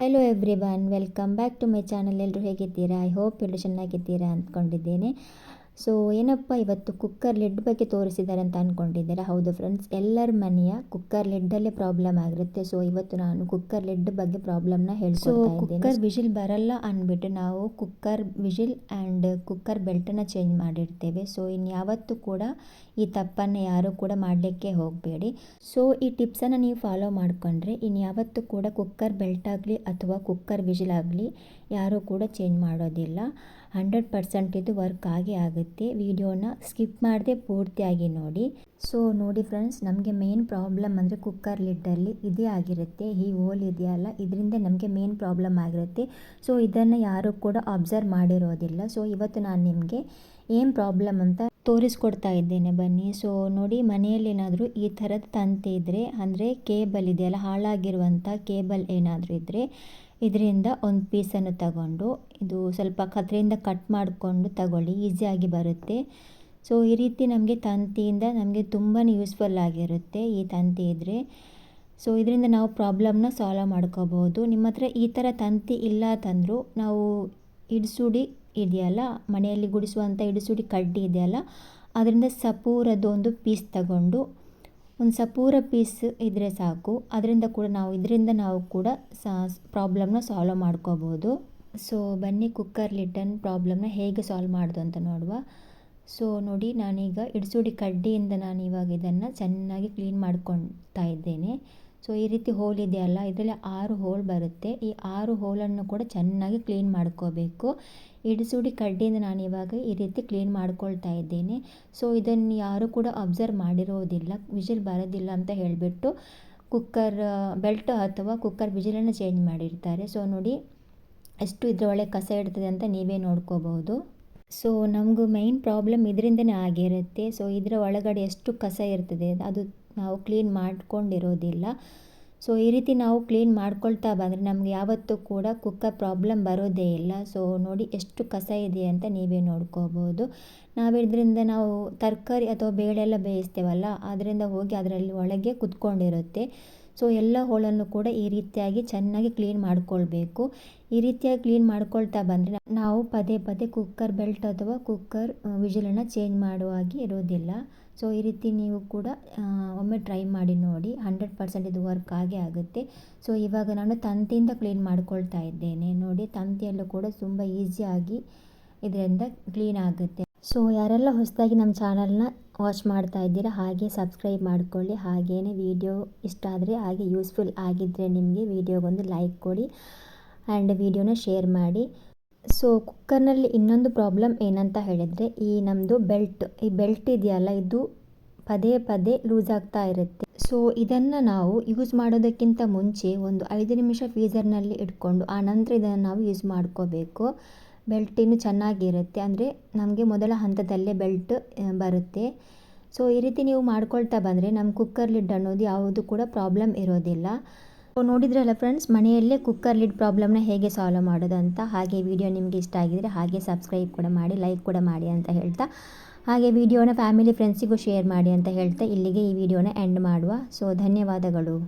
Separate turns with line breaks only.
Hello everyone welcome back to my channel ಎಲ್ಲರೂ ಹೇಗಿದ್ದೀರಾ? I hope ಎಲ್ಲರೂ ಚೆನ್ನಾಗಿದ್ದೀರಾ ಅಂದ್ಕೊಂಡಿದ್ದೇನೆ. ಸೊ ಏನಪ್ಪ ಇವತ್ತು ಕುಕ್ಕರ್ ಲಿಡ್ ಬಗ್ಗೆ ತೋರಿಸಿದ್ದಾರೆ ಅಂತ ಅಂದ್ಕೊಂಡಿದ್ದೀರಾ ಹೌದು ಫ್ರೆಂಡ್ಸ್ ಎಲ್ಲರ ಮನೆಯ ಕುಕ್ಕರ್ ಲಿಡ್ಡಲ್ಲೇ ಪ್ರಾಬ್ಲಮ್ ಆಗಿರುತ್ತೆ. ಸೊ ಇವತ್ತು ನಾನು ಕುಕ್ಕರ್ ಲಿಡ್ ಬಗ್ಗೆ ಪ್ರಾಬ್ಲಮ್ನ ಇದ್ದೇನೆ. ಕುಕ್ಕರ್ ವಿಜಿಲ್ ಬರಲ್ಲ ಅಂದ್ಬಿಟ್ಟು ನಾವು ಕುಕ್ಕರ್ ವಿಜಿಲ್ ಆ್ಯಂಡ್ ಕುಕ್ಕರ್ ಬೆಲ್ಟನ್ನು ಚೇಂಜ್ ಮಾಡಿರ್ತೇವೆ. ಸೊ ಇನ್ಯಾವತ್ತು ಯಾವತ್ತೂ ಕೂಡ ಈ ತಪ್ಪನ್ನು ಯಾರೂ ಕೂಡ ಮಾಡಲಿಕ್ಕೆ ಹೋಗಬೇಡಿ. ಸೊ ಈ ಟಿಪ್ಸನ್ನು ನೀವು ಫಾಲೋ ಮಾಡಿಕೊಂಡ್ರೆ ಇನ್ಯಾವತ್ತು ಯಾವತ್ತೂ ಕೂಡ ಕುಕ್ಕರ್ ಬೆಲ್ಟ್ ಆಗಲಿ ಅಥವಾ ಕುಕ್ಕರ್ ವಿಜಿಲ್ ಆಗಲಿ ಯಾರೂ ಕೂಡ ಚೇಂಜ್ ಮಾಡೋದಿಲ್ಲ. ಹಂಡ್ರೆಡ್ ಪರ್ಸೆಂಟ್ ಇದು ವರ್ಕ್ ಆಗೇ ಆಗುತ್ತೆ. ವಿಡಿಯೋನ ಸ್ಕಿಪ್ ಮಾಡದೆ ಪೂರ್ತಿಯಾಗಿ ನೋಡಿ. ಸೊ ನೋಡಿ ಫ್ರೆಂಡ್ಸ್ ನಮಗೆ ಮೇನ್ ಪ್ರಾಬ್ಲಮ್ ಅಂದರೆ ಕುಕ್ಕರ್ ಲಿಡ್ಡಲ್ಲಿ ಇದೇ ಆಗಿರುತ್ತೆ. ಈ ಹೋಲ್ ಇದೆಯಲ್ಲ, ಇದರಿಂದ ನಮಗೆ ಮೇನ್ ಪ್ರಾಬ್ಲಮ್ ಆಗಿರುತ್ತೆ. ಸೊ ಇದನ್ನು ಯಾರೂ ಕೂಡ ಅಬ್ಸರ್ವ್ ಮಾಡಿರೋದಿಲ್ಲ. ಸೊ ಇವತ್ತು ನಾನು ನಿಮಗೆ ಏನು ಪ್ರಾಬ್ಲಮ್ ಅಂತ ತೋರಿಸ್ಕೊಡ್ತಾ ಇದ್ದೇನೆ. ಬನ್ನಿ. ಸೊ ನೋಡಿ, ಮನೆಯಲ್ಲಿ ಏನಾದರೂ ಈ ಥರದ ತಂತಿ ಇದ್ದರೆ ಅಂದರೆ ಕೇಬಲ್ ಇದೆಯಲ್ಲ ಹಾಳಾಗಿರುವಂಥ ಕೇಬಲ್ ಏನಾದರೂ ಇದ್ದರೆ ಇದರಿಂದ ಒಂದು ಪೀಸನ್ನು ತಗೊಂಡು, ಇದು ಸ್ವಲ್ಪ ಕತ್ತರಿಯಿಂದ ಕಟ್ ಮಾಡಿಕೊಂಡು ತಗೊಳ್ಳಿ ಈಸಿಯಾಗಿ ಬರುತ್ತೆ. ಸೊ ಈ ರೀತಿ ನಮಗೆ ತಂತಿಯಿಂದ ನಮಗೆ ತುಂಬಾ ಯೂಸ್ಫುಲ್ ಆಗಿರುತ್ತೆ ಈ ತಂತಿ ಇದ್ದರೆ ಸೊ ಇದರಿಂದ ನಾವು ಪ್ರಾಬ್ಲಮ್ನ ಸಾಲ್ವ್ ಮಾಡ್ಕೋಬೋದು. ನಿಮ್ಮ ಹತ್ರ ಈ ಥರ ತಂತಿ ಇಲ್ಲ ತಂದರೂ, ನಾವು ಹಿಡ್ಸುಡಿ ಇದೆಯಲ್ಲ, ಮನೆಯಲ್ಲಿ ಗುಡಿಸುವಂಥ ಹಿಡಿಸುಡಿ ಕಡ್ಡಿ ಇದೆಯಲ್ಲ, ಅದರಿಂದ ಸಪೂರದ್ದು ಒಂದು ಪೀಸ್ ತಗೊಂಡು ಒಂದು ಸಪೂರ ಪೀಸ್ ಇದ್ದರೆ ಸಾಕು. ಅದರಿಂದ ಕೂಡ ನಾವು, ಇದರಿಂದ ನಾವು ಕೂಡ ಸಾ ಪ್ರಾಬ್ಲಮ್ನ ಸಾಲ್ವ್ ಮಾಡ್ಕೋಬೋದು. ಸೊ ಬನ್ನಿ ಕುಕ್ಕರ್ ಲಿಟನ್ ಪ್ರಾಬ್ಲಮ್ನ ಹೇಗೆ ಸಾಲ್ವ್ ಮಾಡೋದು ಅಂತ ನೋಡುವ. ಸೊ ನೋಡಿ, ನಾನೀಗ ಇಡ್ಸುಡಿ ಕಡ್ಡಿಯಿಂದ ನಾನು ಇವಾಗ ಇದನ್ನು ಚೆನ್ನಾಗಿ ಕ್ಲೀನ್ ಮಾಡ್ಕೊಳ್ತಾ ಇದ್ದೇನೆ. ಸೊ ಈ ರೀತಿ ಹೋಲ್ ಇದೆಯಲ್ಲ, ಇದರಲ್ಲಿ ಆರು ಹೋಲ್ ಬರುತ್ತೆ. ಈ ಆರು ಹೋಲನ್ನು ಕೂಡ ಚೆನ್ನಾಗಿ ಕ್ಲೀನ್ ಮಾಡ್ಕೋಬೇಕು. ಇಡಿಸುಡಿ ಕಡ್ಡಿಯಿಂದ ನಾನು ಇವಾಗ ಈ ರೀತಿ ಕ್ಲೀನ್ ಮಾಡ್ಕೊಳ್ತಾ ಇದ್ದೇನೆ. ಸೊ ಇದನ್ನು ಯಾರು ಕೂಡ ಅಬ್ಸರ್ವ್ ಮಾಡಿರೋದಿಲ್ಲ ವಿಜಿಲ್ ಬರೋದಿಲ್ಲ ಅಂತ ಹೇಳಿಬಿಟ್ಟು ಕುಕ್ಕರ್ ಬೆಲ್ಟ್ ಅಥವಾ ಕುಕ್ಕರ್ ವಿಜಿಲನ್ನು ಚೇಂಜ್ ಮಾಡಿರ್ತಾರೆ. ಸೊ ನೋಡಿ, ಎಷ್ಟು ಇದರೊಳಗೆ ಕಸ ಇರ್ತದೆ ಅಂತ ನೀವೇ ನೋಡ್ಕೋಬಹುದು ಸೊ ನಮಗೂ ಮೈನ್ ಪ್ರಾಬ್ಲಮ್ ಇದರಿಂದನೇ ಆಗಿರುತ್ತೆ. ಸೊ ಇದರ ಒಳಗಡೆ ಎಷ್ಟು ಕಸ ಇರ್ತದೆ, ಅದು ನಾವು ಕ್ಲೀನ್ ಮಾಡ್ಕೊಂಡಿರೋದಿಲ್ಲ. ಸೊ ಈ ರೀತಿ ನಾವು ಕ್ಲೀನ್ ಮಾಡ್ಕೊಳ್ತಾ ಬಂದರೆ ನಮ್ಗೆ ಯಾವತ್ತೂ ಕೂಡ ಕುಕ್ಕರ್ ಪ್ರಾಬ್ಲಮ್ ಬರೋದೇ ಇಲ್ಲ. ಸೊ ನೋಡಿ ಎಷ್ಟು ಕಸ ಇದೆ ಅಂತ ನೀವೇ ನೋಡ್ಕೋಬೋದು. ನಾವು ಇದರಿಂದ ನಾವು ತರಕಾರಿ ಅಥವಾ ಬೇಳೆ ಎಲ್ಲ ಬೇಯಿಸ್ತೇವಲ್ಲ, ಅದರಿಂದ ಹೋಗಿ ಅದರಲ್ಲಿ ಒಳಗೆ ಕುತ್ಕೊಂಡಿರುತ್ತೆ. ಸೊ ಎಲ್ಲ ಹೋಳನ್ನು ಕೂಡ ಈ ರೀತಿಯಾಗಿ ಚೆನ್ನಾಗಿ ಕ್ಲೀನ್ ಮಾಡ್ಕೊಳ್ಬೇಕು. ಈ ರೀತಿಯಾಗಿ ಕ್ಲೀನ್ ಮಾಡ್ಕೊಳ್ತಾ ಬಂದರೆ ನಾವು ಪದೇ ಪದೇ ಕುಕ್ಕರ್ ಬೆಲ್ಟ್ ಅಥವಾ ಕುಕ್ಕರ್ ವಿಜಿಲನ್ನು ಚೇಂಜ್ ಮಾಡುವಾಗಿ ಇರೋದಿಲ್ಲ. ಸೊ ಈ ರೀತಿ ನೀವು ಕೂಡ ಒಮ್ಮೆ ಟ್ರೈ ಮಾಡಿ ನೋಡಿ. ಹಂಡ್ರೆಡ್ ಪರ್ಸೆಂಟ್ ಇದು ವರ್ಕ್ ಆಗೇ ಆಗುತ್ತೆ. ಸೊ ಇವಾಗ ನಾನು ತಂತಿಯಿಂದ ಕ್ಲೀನ್ ಮಾಡ್ಕೊಳ್ತಾ ಇದ್ದೇನೆ. ನೋಡಿ, ತಂತಿಯಲ್ಲೂ ಕೂಡ ತುಂಬ ಈಸಿಯಾಗಿ ಇದರಿಂದ ಕ್ಲೀನ್ ಆಗುತ್ತೆ. ಸೊ ಯಾರೆಲ್ಲ ಹೊಸದಾಗಿ ನಮ್ಮ ಚಾನಲ್ನ ವಾಚ್ ಮಾಡ್ತಾ ಇದ್ದೀರಾ, ಹಾಗೆ ಸಬ್ಸ್ಕ್ರೈಬ್ ಮಾಡ್ಕೊಳ್ಳಿ. ಹಾಗೆಯೇ ವಿಡಿಯೋ ಇಷ್ಟ ಆದರೆ ಹಾಗೆ ಯೂಸ್ಫುಲ್ ಆಗಿದ್ದರೆ ನಿಮಗೆ ವಿಡಿಯೋಗೊಂದು ಲೈಕ್ ಕೊಡಿ ಆ್ಯಂಡ್ ವಿಡಿಯೋನ ಶೇರ್ ಮಾಡಿ. ಸೊ, ಕುಕ್ಕರ್ನಲ್ಲಿ ಇನ್ನೊಂದು ಪ್ರಾಬ್ಲಮ್ ಏನಂತ ಹೇಳಿದರೆ, ಈ ನಮ್ಮದು ಬೆಲ್ಟ್, ಈ ಬೆಲ್ಟ್ ಇದೆಯಲ್ಲ, ಇದು ಪದೇ ಪದೇ ಲೂಸ್ ಆಗ್ತಾ ಇರುತ್ತೆ. ಸೊ, ಇದನ್ನು ನಾವು ಯೂಸ್ ಮಾಡೋದಕ್ಕಿಂತ ಮುಂಚೆ ಒಂದು ಐದು ನಿಮಿಷ ಫ್ರೀಸರ್ನಲ್ಲಿ ಇಟ್ಕೊಂಡು, ಆ ನಂತರ ಇದನ್ನು ನಾವು ಯೂಸ್ ಮಾಡ್ಕೋಬೇಕು. ಬೆಲ್ಟ್ ಇನ್ನು ಚೆನ್ನಾಗಿರುತ್ತೆ. ಅಂದರೆ ನಮಗೆ ಮೊದಲ ಹಂತದಲ್ಲೇ ಬೆಲ್ಟ್ ಬರುತ್ತೆ. ಸೊ ಈ ರೀತಿ ನೀವು ಮಾಡ್ಕೊಳ್ತಾ ಬಂದರೆ ನಮ್ಮ ಕುಕ್ಕರ್ ಲಿಡ್ ಅನ್ನೋದು ಯಾವುದು ಕೂಡ ಪ್ರಾಬ್ಲಮ್ ಇರೋದಿಲ್ಲ. ಸೊ ನೋಡಿದ್ರಲ್ಲ ಫ್ರೆಂಡ್ಸ್ ಮನೆಯಲ್ಲೇ ಕುಕ್ಕರ್ ಲಿಡ್ ಪ್ರಾಬ್ಲಮ್ನ ಹೇಗೆ ಸಾಲ್ವ್ ಮಾಡೋದು ಅಂತ? ಹಾಗೆ ವಿಡಿಯೋ ನಿಮಗೆ ಇಷ್ಟ ಆಗಿದರೆ ಹಾಗೆ ಸಬ್ಸ್ಕ್ರೈಬ್ ಕೂಡ ಮಾಡಿ ಲೈಕ್ ಕೂಡ ಮಾಡಿ ಅಂತ ಹೇಳ್ತಾ. ಹಾಗೆ ವಿಡಿಯೋನ ಫ್ಯಾಮಿಲಿ ಫ್ರೆಂಡ್ಸಿಗೂ ಶೇರ್ ಮಾಡಿ ಅಂತ ಹೇಳ್ತಾ ಇಲ್ಲಿಗೆ ಈ ವಿಡಿಯೋನ ಎಂಡ್ ಮಾಡುವ. ಸೊ ಧನ್ಯವಾದಗಳು.